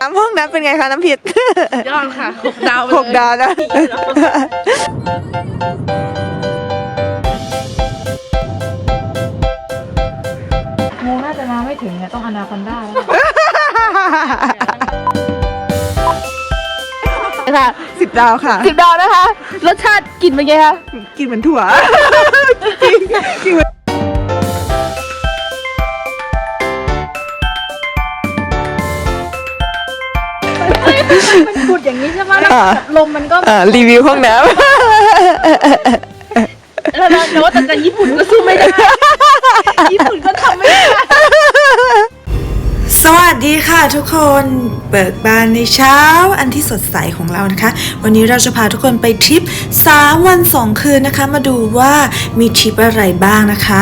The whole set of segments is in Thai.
น้ำห้องน้ำเป็นไงคะน้ำผิด ยอดค่ะหกดาวไปหกดาวนะงูน่าจะมาไม่ถึงเนี่ยต้องอนาคอนด้าแล้วค่ะสิบดาวค่ะ สิบดาวนะคะ รสชาติกลิ่นเป็นไงคะ กินเหมือนถั่ว จริงกินเมือนพูดอย่างนี้ใช่ไหมแล้วแบบลมมันก็อ่ารีวิวห้องน้แล้วนะแต่ว่าแต่กันญี่ปุ่นก็สู้ไม่ได้ ญี่ปุ่นก็ทำไม่ได้ สวัสดีค่ะทุกคน เบิกบานในเช้าอันที่สดใสของเรานะคะ วันนี้เราจะพาทุกคนไปทริป 3 วัน 2 คืนนะคะ มาดูว่ามีทริปอะไรบ้างนะคะ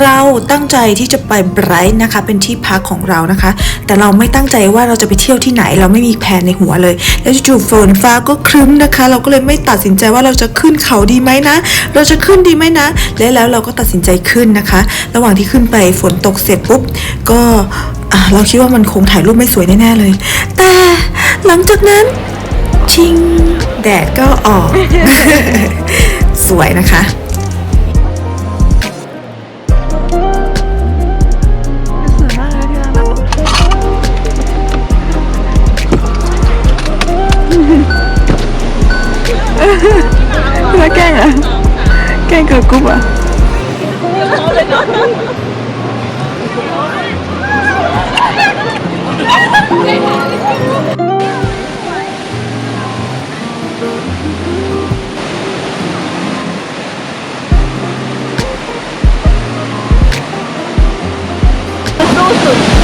เราตั้งใจที่จะไปไบรท์นะคะ เป็นที่พักของเรานะคะ แต่เราไม่ตั้งใจว่าเราจะไปเที่ยวที่ไหน เราไม่มีแผนในหัวเลย แล้วจู่ๆฝนฟ้าก็ครึ้มนะคะ เราก็เลยไม่ตัดสินใจว่าเราจะขึ้นเขาดีไหมนะ เราจะขึ้นดีไหมนะ และแล้วเราก็ตัดสินใจขึ้นนะคะ ระหว่างที่ขึ้นไปฝนตกเสร็จปุ๊บก็เราคิดว่ามันคงถ่ายรูปไม่สวยแน่ๆเลยแต่หลังจากนั้น ชิง แดดก็ออก สวยนะคะำแล้วแกล้งอะแกล้งเกิดกรุ๊ปอะ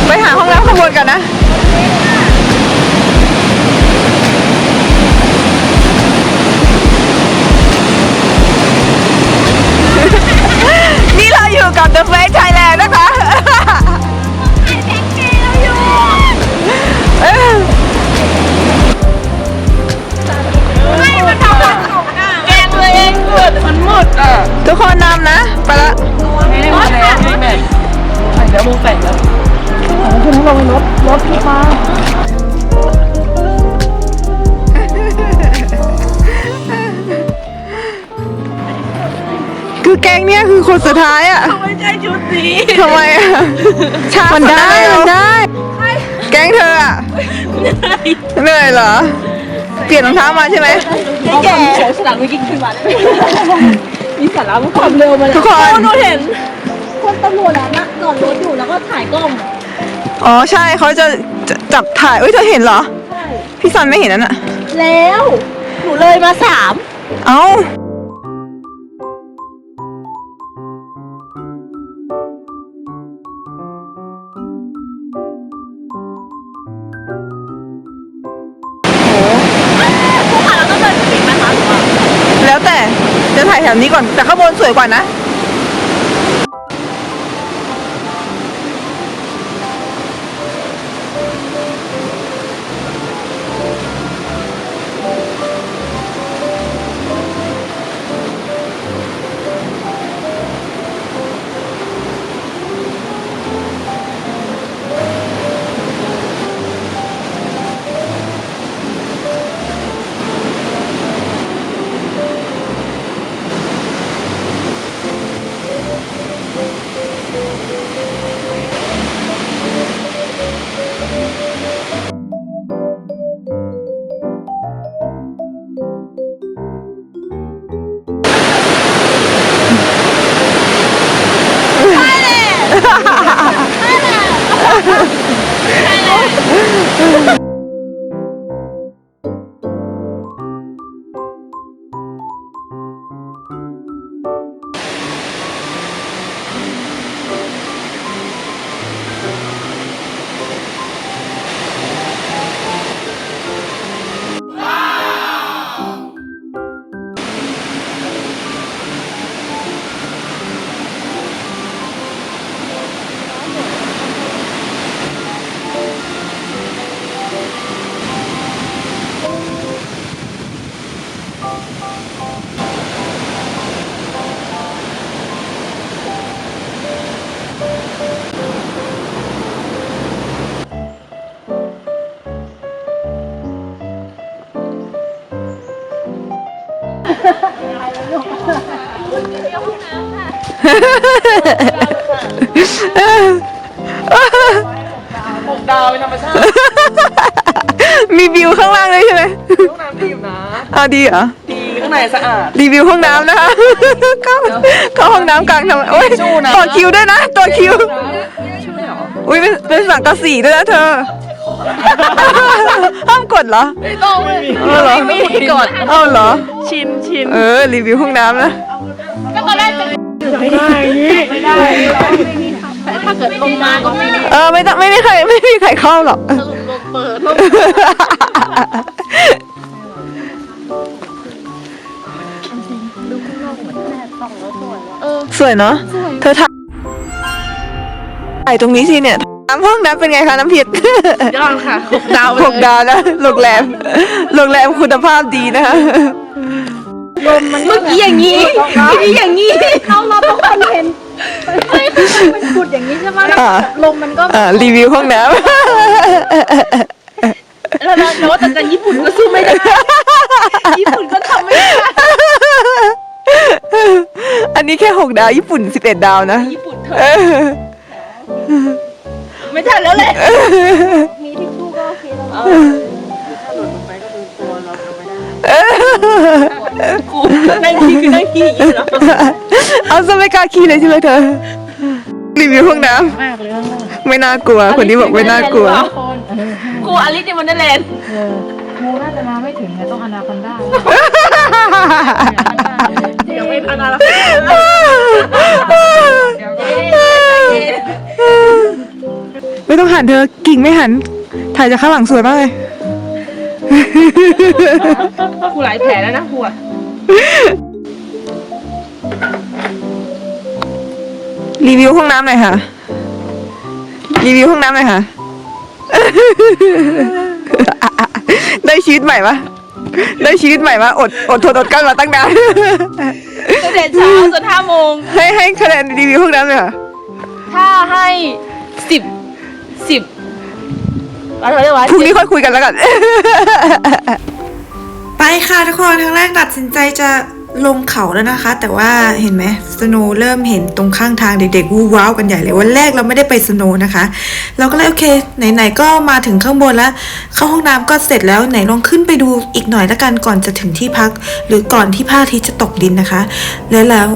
ไปหาห้องน้ำข้างบนกันนะ นี่เราอยู่กับ The Face Thailand นะคะเออแกงเลยเองเกิดมันหมดอะทุกคนนำนะ ไปละ ไม่ได้มาแล้ว คือแกงเนี้ยคือคนสุดท้ายอะไม่ใช่ชุดนี้ทำไมอะชามันได้มันได้ แกงเธออะเหนื่อยเหรอ เปลี่ยนรองเท้ามาใช่ไหมแก่เสียสลักวิกิ้งขึ้นมาได้มีสาระมันความเร็วมาทุกคนโน้เห็นคน อ๋อใช่เขาจะจะจับถ่ายเอ้ยเธอเห็นเหรอพี่ซันไม่เห็นนั่นอะแล้ว หนูเลยมาสามเอ้าพวกเราต้องเดินไปถึงนะคะหรือว่าแล้วแต่จะถ่ายแถวนี้ก่อนแต่ข้างบนสวยกว่านะาดีเหรอ ดีข้างในสะอาด รีวิวห้องน้ำนะคะ เข้าเข้าห้องน้ำกลางทำไมโอ้ยสู้นะต่อคิวด้วยนะ ต่อคิวช่วยเหรออุ้ยเป็นเป็นสังกะสีด้วยนะเธอ ห้ามกดเหรอ ไม่ต้องไม่มีเออเหรอไม่มีกดเอ้าเหรอ ชินชินเออ รีวิวห้องน้ำนะ ก็ตอนแรกจะไม่ได้ไม่ได้แต่ถ้าเกิดลงมาก็ไม่ได้เออไม่ต้องไม่มีใครไม่มีใครเข้าหรอกสรุปลงเปิดลง สวยเนาะเธอถ่ายถ่ายตรงนี้สิเนี่ยน้ำห้องน้ำเป็นไงคะน้ำผิดยอดค่ะหกดาวหกดาวนะโรงแรมโรงแรมคุณภาพดีนะคะเมื่อกี้อย่างนี้เมื่อกี้อย่างนี้เขาเราทุกคนเห็นไม่คือมันเป็นขุดอย่างนี้ใช่ไหมแล้วอ่าลมมันก็อ่ารีวิวห้องน้แล้วเราแต่ว่าแต่ญี่ปุ่นก็สู้ไม่ได้ญี่ปุ่นก็ทำไม่ได้ำอั นนี้แค่หกดาว ญี่ปุ่นสิบเอ็ดดาวนะ ญี่ปุ่นเถเออะอไม่ทันแล้วแหละกูนั่งขี้คือนั่งขี้อยู่แล้วเอาซะไม่กล้าขี้เลยใช่ไหมเธอรีวิวห้องน้ำมากเลยข้างล่างไม่น่ากลัว คนนี้บอกไม่น่ากลัวคนเออกูอลิสในวันเดอร์แลนด์เอองูน่าจะมาไม่ถึงเนี่ยต้องอนาคอนด้า เดี๋ยวไม่พันอะไรไม่ต้องหันเธอกิ่งไม่หัน ถ่ายจากข้างหลังสวยมากเลยกูหลายแผลแล้วนะกูอะรีวิวห้องน้ำหน่อยค่ะ รีวิวห้องน้ำหน่อยค่ะ ได้ชีวิตใหม่ปะ ได้ชีวิตใหม่ปะอดอดทนอดกลั้นมาตั้งนานตั้งแต่เช้าจนห้าโมง ให้ให้คะแนนรีวิวห้องน้ำเลยค่ะถ้าให้สิบสิบอะไรเรียกว่าพรุ่งนี้ค่อยคุยกันแล้วกัน ไปค่ะทุกคนครั้งแรกตัดสินใจจะ ลงเขาแล้วนะคะ แต่ว่าเห็นไหมสโนว์เริ่มเห็นตรงข้างทางเด็กๆวู้ว้าวกันใหญ่เลยวันแรกเราไม่ได้ไปสโนว์นะคะ เราก็เลยโอเค ไหนๆก็มาถึงข้างบนแล้ว เข้าห้องน้ำก็เสร็จแล้วไหนลองขึ้นไปดูอีกหน่อยละกันก่อนจะถึงที่พัก หรือก่อนที่พระอาทิตย์จะตกดินนะคะ และแล้ว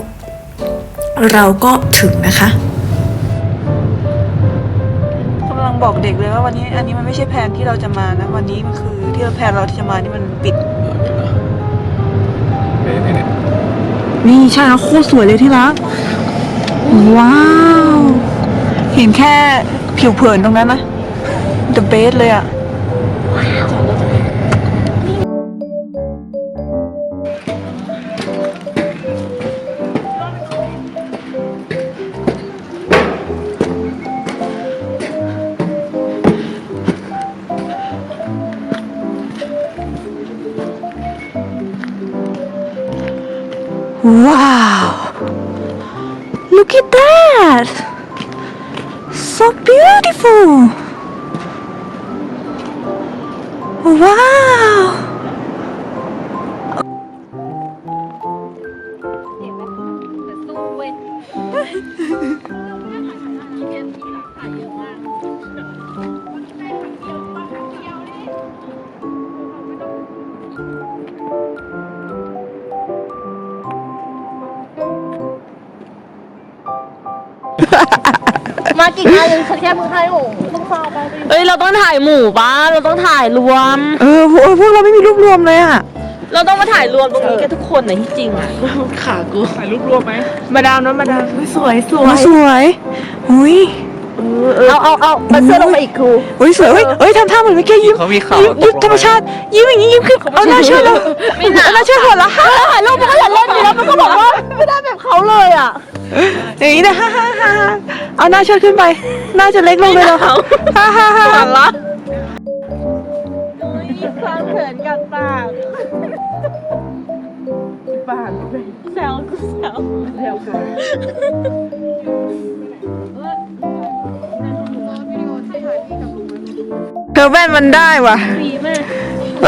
เราก็ถึงนะคะกำลังบอกเด็กเลยว่าวันนี้อันนี้มันไม่ใช่แผนที่เราจะมานะวันนี้มันคือที่เราแผนเราที่จะมานี่มันปิด นี่ใช่แล้วโคตรสวยเลยที่รัก ว้าว เห็นแค่ผิวเผินตรงนั้นนะ the best เลยอะ wow มากี่งานยังแค่มึงถ่ายหมูต้อง เข้าไปเอ้ยเราต้องถ่ายหมู่ปะเราต้องถ่ายรวม เออพวกพวกเราไม่มีรูปรวมเลยอะเราต้องมาถ่ายรวมตรงนี้กันทุกคนนะที่จริงอะขากูถ่ายรูปรวมไหมมาดามนะมาดามสวยสวยสวยอุ้ย เอาเอาเอาเอาเสื้อลงมาอีกครูอุ้ยสวยเฮ้ยเฮ้ยทำท่าเหมือนเมื่อกี้ยิ้มเขามีเขายิ้มยิ้มตกลงธรรมชาติ ยิ้มอย่างนี้ยิ้มขึ้นเอาหน้าเชื่อเราไม่หนาเอาหน้าเชื่อหัวเราะฮ่าถ่ายรูปมันก็อย่าเล่นดิแล้วมันก็บอกว่าไม่ได้แบบเขาเลยอะอย่างนี้นะฮ่าฮ่าฮ่าฮ่าเอาหน้าเชื่อขึ้นไปหน้าจะเล็กลงเลยเหรอฮ่าฮ่าฮ่าหันละความเขินกันปากปากแซวกูแซวแซวค่ะ แว่นมันได้ว่ะไ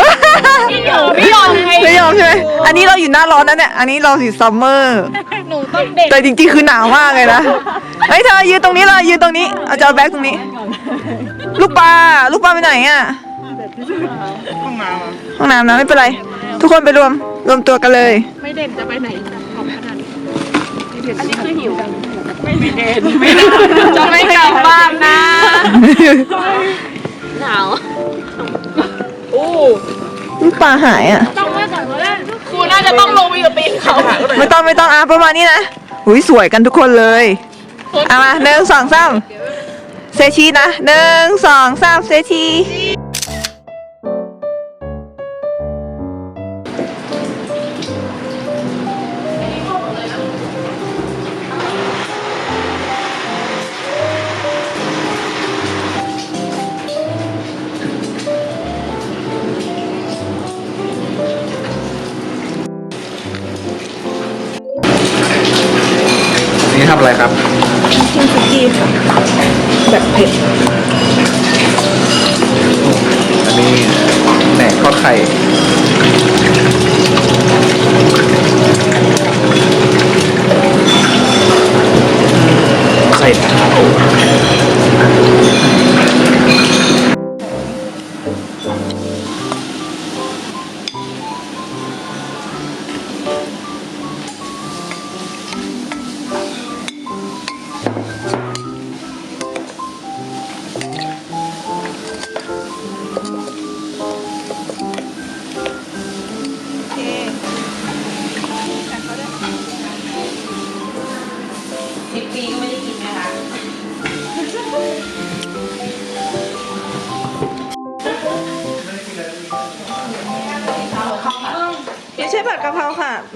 ม่ยอมไม่ยอมไงไม่ยอมใช่ไหมอันนี้เราอยู่หน้าร้อนนะเนี่ย อันนี้เราอยู่ซัมเมอร์ หนูต้องเด็ก แต่จริงๆคือหนาวมากเลยนะ เฮ้ยเธอยืนตรงนี้เลยยืนตรงนี้ เอาจะเอาแบ็คตรงนี้ ลูกปลา ลูกปลาไปไหนอะ ห้องน้ำห้องน้ำนะไม่เป็นไร ทุกคนไปรวม รวมตัวกันเลย ไม่เด่นจะไปไหนของขนาดนี้อันนี้คือหิวจะไม่กลับบ้านนะ หนาวลูกปลาหายอะ ต้องว่าแต่ว่าครูน่าจะต้องลงไปอยู่ปีนเขาไม่ต้องไม่ต้องอะประมาณนี้นะหุยสวยกันทุกคนเลยเอามาหนึ่งสองสามเซชีนะหนึ่งสองสามเซชี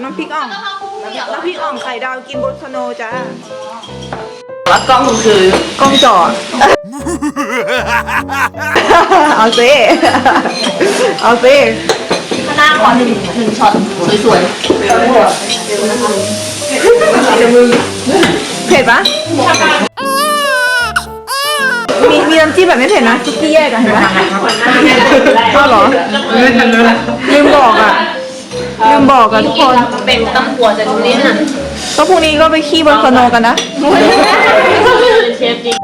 น้ำพริกอ่องน้ำพริกอ่องไข่ดาวกินบนสโนว์จ้าแล้วกล้องคือกล้องจอดเอาซิเอาซิหน้าขอหนึ่งหนึ่งช็อตสวยเผ็ดปะมีมีน้ำจิ้มแบบไม่เผ็ดนะซุกี้แยกอะเห็นปะเอาเหรอลืมบอกอะ ลืมบอกอะทุกคนๆเป็นตำหัวจากตรงนี้น่ะก็พรุ่งนี้ก็ไปขี้บนสโนว์กันนะ เชฟจริง